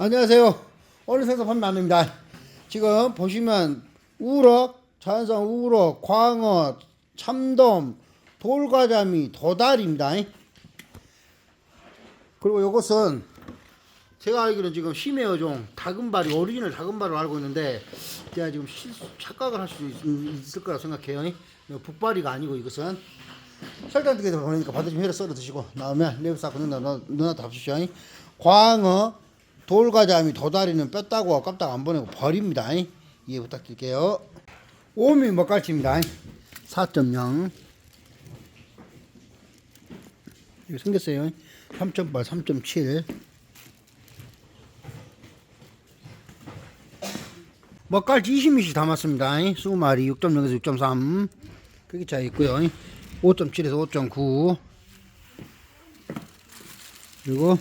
안녕하세요. 오늘 생선 판매 안입니다. 지금 보시면 우럭, 자연산 우럭, 광어, 참돔, 돌가자미, 도다리입니다. 그리고 이것은 제가 알기로는 지금 심해어종 다금바리 오리지널 다금바리로 알고 있는데 제가 지금 실수, 착각을 할수 있을 거라 생각해요. 북바리가 아니고 이것은 설탕 뜨개서 보내니까 반드시 회를 썰어 드시고 나오면 랩 쌓고 누나 누나 답십시오. 광어, 돌가자미, 도다리는 뺐다고 깜딱 안 보내고 버립니다. 이해 부탁드릴게요. 오미 먹갈치입니다. 4.0 이거 생겼어요. 3.8, 3.7 먹갈치 20미씩 담았습니다. 20마리 6.0에서 6.3 크기 차이 있고요. 5.7에서 5.9 그리고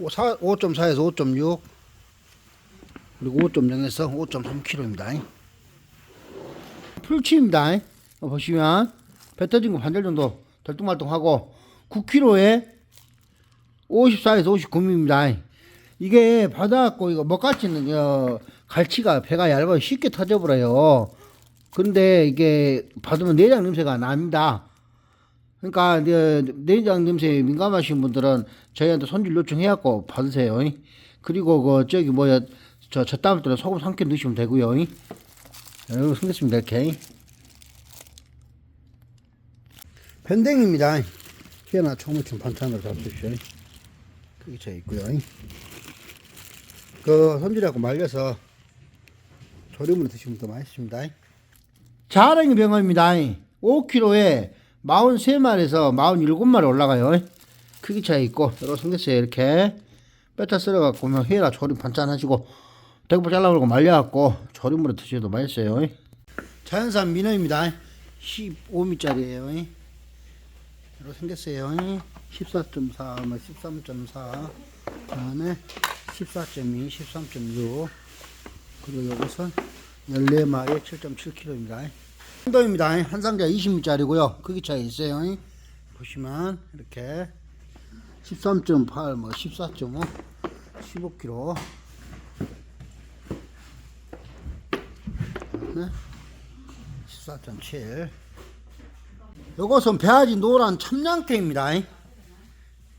5.4에서 5.6 그리고 5.0에서 5.3kg입니다. 풀치입니다. 어, 보시면 배 터진 거 반절 정도 덜뚱말뚱하고 9kg에 54에서 59mm입니다. 이게 받아갖고 이거 먹갈치는 어, 갈치가 배가 얇아 쉽게 터져버려요. 근데 이게 받으면 내장 냄새가 납니다. 그러니까 내장 냄새에 민감하신 분들은 저희한테 손질 요청해갖고 받으세요. 그리고 그 저기 뭐야 저 젖담을 때는 소금 삼켜 넣으시면 되고요. 여러분 생겼습니다 이렇게. 밴댕입니다. 희한한 초무침 반찬으로 잡수십시오. 크기 차이 있고요. 그 손질하고 말려서 조림으로 드시면 더 맛있습니다. 자랑이 병어입니다. 5kg에 43마리에서 47마리 올라가요. 크기 차이 있고 여러 생겼어요. 이렇게 뺐다 썰어갖고 뭐 회라 조림 반찬 하시고 대구 잘라버리고 말려갖고 조림으로 드셔도 맛있어요. 자연산 민어입니다. 15미짜리에요. 여러 생겼어요. 14.4, 뭐 13.4, 다음에 14.2, 13.6 그리고 이것은 14마리 7.7kg입니다. 한도입니다. 한 상자 20미짜리고요. 크기 차이 있어요. 보시면 이렇게 13.8, 뭐 14.5, 15kg. 네. 14.7. 요것은 배아지 노란 참냥태입니다.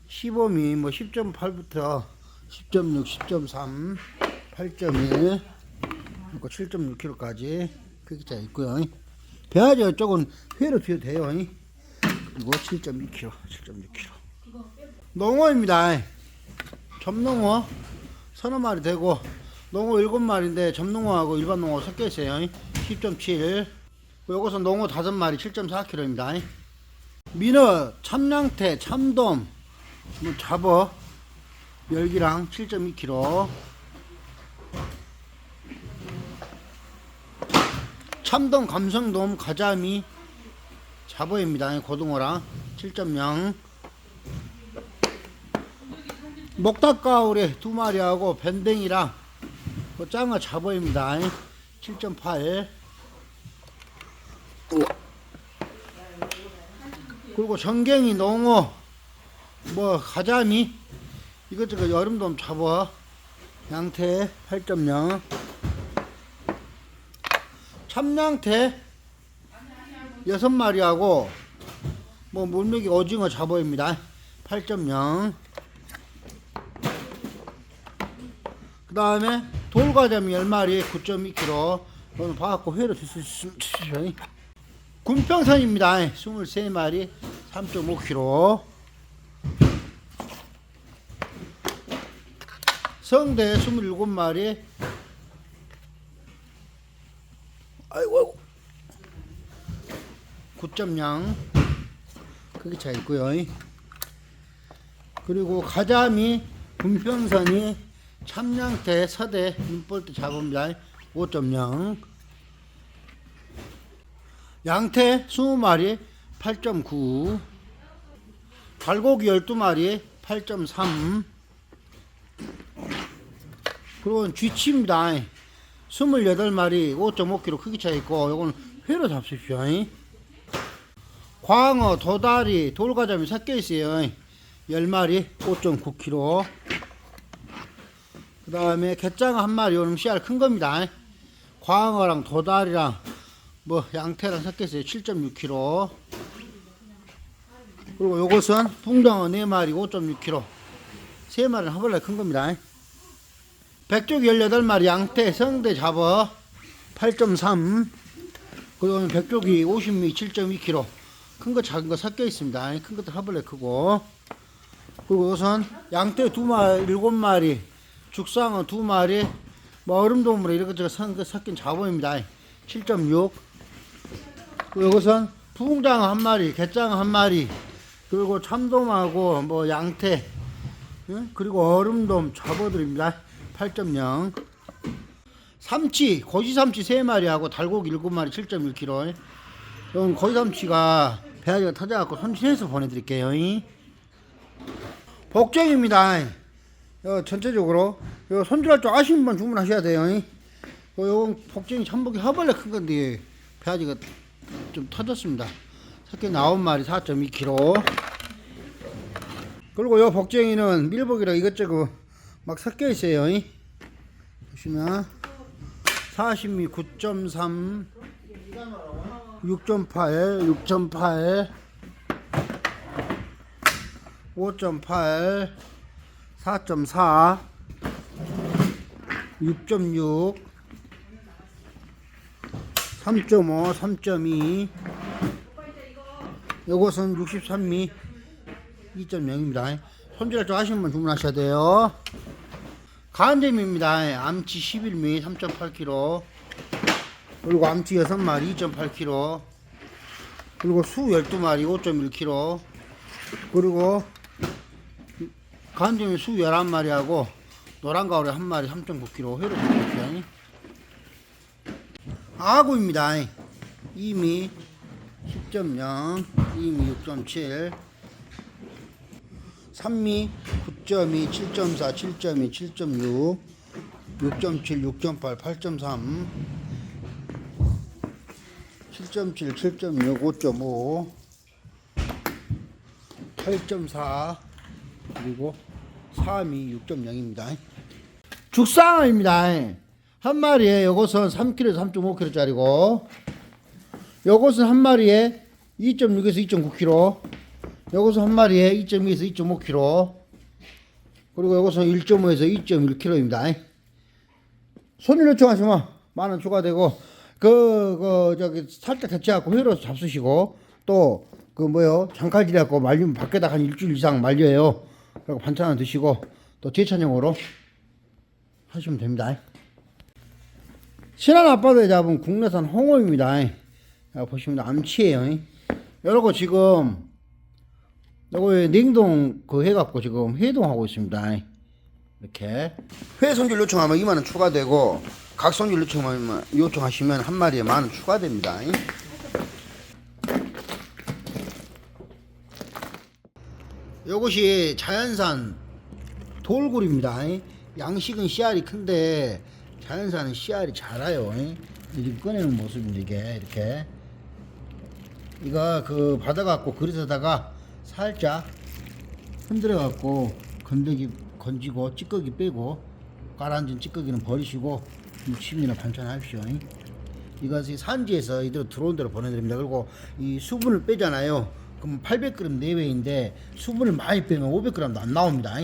15미 뭐 10.8부터 10.6, 10.3, 8.1, 그리고 7.6kg까지 크기 차이 있고요. 배아지 이쪽은 회로 튀어도 돼요. 그리고 7.2kg, 7.6kg. 농어입니다. 점농어 서너 마리 되고 농어 일곱 마리인데 점농어하고 일반 농어 섞여 있어요. 10.7. 요것은 농어 다섯 마리 7.4kg입니다. 민어, 참량태, 참돔, 뭐 잡어 열기랑 7.2kg. 참돔, 감성돔, 가자미, 잡어입니다. 고등어랑 7.0. 목닭가오리 두 마리하고 밴댕이랑 그 짱어 잡어입니다. 7.8. 그리고 전갱이, 농어, 뭐 가자미 이것저것 여름돔 잡어 양태 8.0 참양태 여섯 마리하고 뭐 물메기 오징어 잡어입니다. 8.0 그 다음에 돌과자미 10마리 9.2kg 오늘 봐갖고 회로 드시죠 군평선입니다. 23마리 3.5kg 성대 27마리 아이고 아이고 9.0 크기 차 있고요. 그리고 가자미 군평선이 참양태 서대 눈볼트 잡습니다 5.0 양태 20마리 8.9 갈고기 12마리 8.3 그리고 쥐치입니다. 28마리 5.5kg 크기 차이 있고 요건 회로 잡수십시오 광어 도다리 돌가자미 섞여 있어요. 10마리 5.9kg 그 다음에 갯장어 한 마리 요놈 씨알 큰 겁니다. 광어랑 도다리랑 뭐 양태랑 섞였어요. 7.6kg 그리고 요것은 붕장어 4마리 5.6kg 3마리는 한벌레 큰 겁니다. 백조기 18마리 양태 성대 잡어 8.3 그리고 백조기 50미 7.2kg 큰 거 작은 거 섞여 있습니다 큰 것들 한벌레 크고 그리고 우선 양떼 두 마리, 일곱 마리, 죽상어 두 마리, 뭐 얼음도물 이렇게 섞- 섞인 자본입니다. 7.6. 그리고 이것은 푸궁장어 한 마리, 갯장어 한 마리, 그리고 참돔하고 뭐 양태, 응? 그리고 얼음돔 잡어들입니다. 8.0. 삼치, 고지삼치 세 마리하고 달고기 일곱 마리 7.1kg. 이건 고지삼치가 배아리가 터져갖고 손질해서 보내드릴게요. 잉? 복정입니다. 요 전체적으로 요 손질할 줄 아시는 분 주문하셔야 돼요. 요, 요 복정이 참복이 허벌레 큰 건데 배아지가 좀 터졌습니다. 새끼 나온 말이 4.2kg. 그리고 요 복정이는 밀복이라 이것저것 막 섞여 있어요. 이. 보시면 40미 9.3 6.8 6.8 5.8, 4.4, 6.6, 3.5, 3.2, 요것은 63미 2.0입니다. 손질할 줄 아시는 분 주문하셔야 돼요. 간잼입니다. 암치 11미 3.8kg, 그리고 암치 6마리 2.8kg, 그리고 수 12마리 5.1kg, 그리고 간점이 수 11마리하고 노란 가오리 한 마리 3.9kg 회로 드릴게요. 아구입니다. 이미 10.0, 이미 6.7, 3미 9.2, 7.4, 7.2, 7.6, 6.7, 6.8, 8.3, 7.7, 7.6, 5.5, 8.4 그리고 3이 6.0입니다. 죽상어입니다. 한 마리에 요것은 3kg에서 3.5kg짜리고 요것은 한 마리에 2.6에서 2.9kg 요것은 한 마리에 2.2에서 2.5kg 그리고 요것은 1.5에서 2.1kg입니다. 손님 요청하시면 만원 추가되고 그, 그 저기 살짝 데쳐갖고 회로 잡수시고 또 그 뭐요 장칼질 갖고 말리면 밖에다 한 일주일 이상 말려요. 그리고 반찬 드시고 또 제찬용으로 하시면 됩니다. 신안 앞바다에 잡은 국내산 홍어입니다. 자, 보시면 암치예요. 요러고 지금 요거 냉동 그 해갖고 지금 해동하고 있습니다. 이렇게 회 손질 요청하면 2만 원 추가되고 각 손질 요청하면 요청하시면 한 마리에 만 원 추가됩니다. 요것이 자연산 돌굴입니다. 양식은 씨알이 큰데 자연산은 씨알이 작아요. 이렇게 꺼내는 모습입니다. 이게 이렇게 이거 그 받아갖고 그릇에다가 살짝 흔들어갖고 건더기 건지고 찌꺼기 빼고 가라앉은 찌꺼기는 버리시고 무침이나 반찬하십시오. 이것이 산지에서 이대로 들어온 대로 보내드립니다. 그리고 이 수분을 빼잖아요. 그럼 800g 내외인데 수분을 많이 빼면 500g도 안 나옵니다.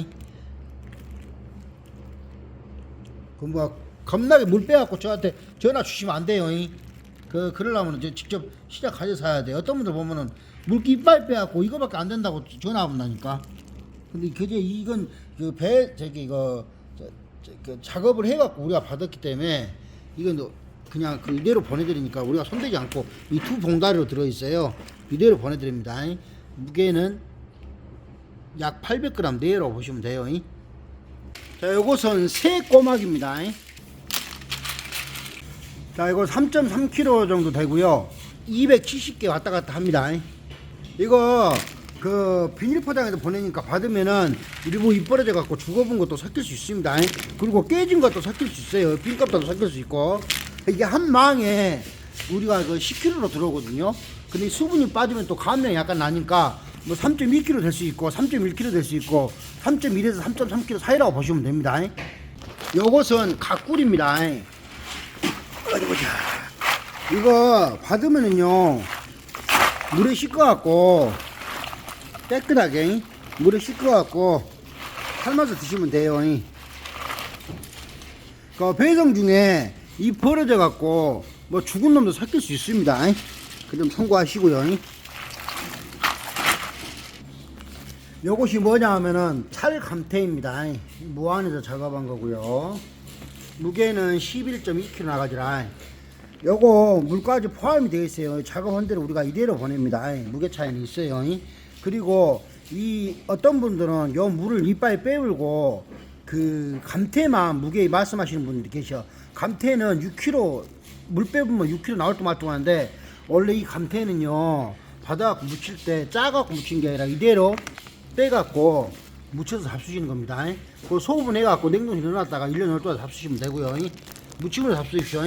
그럼 뭐 겁나게 물 빼갖고 저한테 전화 주시면 안 돼요. 그 그러려면 저 직접 가서 사야 돼. 어떤 분들 보면은 물기 이빨 빼갖고 이거밖에 안 된다고 전화 온다니까. 근데 그제 이건 그 배 저기 이거 그 작업을 해갖고 우리가 받았기 때문에 이건 그냥 그 이대로 보내드리니까 우리가 손대지 않고 이 두 봉다리로 들어있어요. 이대로 보내드립니다. 무게는 약 800g 내로 보시면 돼요. 자, 요것은 새 꼬막입니다. 자, 이거 3.3kg 정도 되고요. 270개 왔다 갔다 합니다. 이거 그 비닐 포장에서 보내니까 받으면은 일부 입버려져 갖고 죽어본 것도 섞일 수 있습니다. 그리고 깨진 것도 섞일 수 있어요. 빈값도 섞일 수 있고 이게 한 망에 우리가 그 10kg로 들어오거든요. 근데 수분이 빠지면 또 감량이 약간 나니까 뭐 3.2kg 될 수 있고 3.1kg 될 수 있고 3.1에서 3.3kg 사이라고 보시면 됩니다. 요것은 가꿀입니다. 어디 보자. 이거 받으면은요, 물에 씻어갖고, 깨끗하게, 물에 씻어갖고, 삶아서 드시면 돼요. 그 배송 중에 이 벌어져갖고, 뭐 죽은 놈도 삭힐 수 있습니다. 그 좀 참고하시고요. 요것이 뭐냐 하면은 찰감태입니다. 무안에서 작업한 거고요. 무게는 11.2kg 나가지라. 요거 물까지 포함이 되어 있어요. 작업한 대로 우리가 이대로 보냅니다. 무게 차이는 있어요. 그리고 이 어떤 분들은 요 물을 이빨에 빼물고 그 감태만 무게 말씀하시는 분들이 계셔. 감태는 6kg 물 빼보면 6kg 나올 때 말동하는데 원래 이 감태는요 바닥 묻힐 때 짜갖고 묻힌 게 아니라 이대로 빼갖고 묻혀서 잡수시는 겁니다. 그 소분 해갖고 냉동실에 넣어놨다가 1년 넘을 동안 잡수시면 되고요. 묻히면서 잡수십시오.